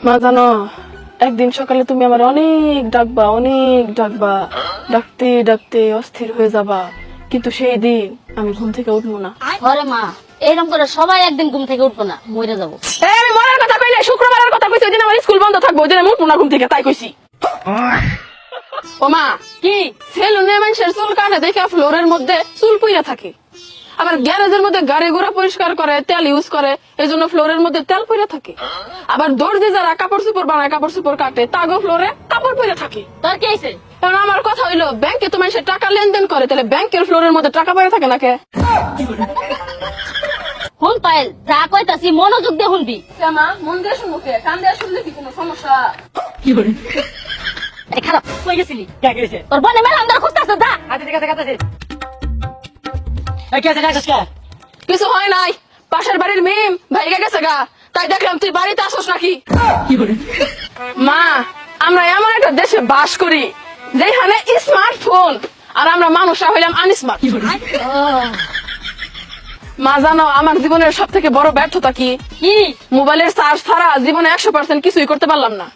মা জানো একদিন সকালে তুমি আমার অনেক ডাকবা অনেক ডাকবা। ডাকতে ডাকতে অস্থির হয়ে যাবা। কিন্তু সেই দিন আমি ঘুম থেকে উঠবো না। ঘরে মা এরকম করে সবাই একদিন ঘুম থেকে উঠবো না মরে যাব। আমি মরার কথা কই না শুক্রবারের কথা কইছি ওই দিন আমার স্কুল বন্ধ থাকব ওই দিন আমি উঠবো না ঘুম থেকে তাই কইছি। ও মা কি? সেলুনে মানুষের চুল কাটে দেখে ফ্লোরের মধ্যে চুল পুইরা থাকে। আবার গ্যারেজের মধ্যে গাড়ি ঘোড়া পরিষ্কার করে তেল ইউজ করে এই জন্য ফ্লোরের মধ্যে তেল পইরা থাকে। আবার দর্জি যারা কাপড় চোপড় বানায় কাপড় চোপড় কাটে তাগো ফ্লোরে কাপড় পইরা থাকে। তোর কি কারণ আমার কথা হইল ব্যাংকে তো মানুষের টাকা লেনদেন করে তাহলে ব্যাংকের ফ্লোরের মধ্যে টাকা পড়ে থাকে নাকি? হুন পায়েল যা কইতাছি মনোযোগ দিয়ে শুনবি। মন দিয়ে শুনব কে? কান দিয়ে শুনলে কি কোনো সমস্যা? আরে খারাপ। কই গেছিলি? কে গেছে? তোর বনে মেলা আমরা খুঁজতেছ দা। ঠিক আছে কাটাছে কে আছে কে কিছু হয় নাই। পাশের বাড়ির মিম ভাইগা গেছে গা। তাই দেখলাম তুই বাড়িতে আসোস নাকি? মা আমরা এমন একটা দেশে বাস করি যেখানে স্মার্টফোন আর আমরা মানুষরা হইলাম আনস্মার্ট মা জানো আমার জীবনের সব থেকে বড় ব্যর্থতা কি? কি? মোবাইলের চার্জ ছাড়া জীবনে একশো পার্সেন্ট কিছুই করতে পারলাম না।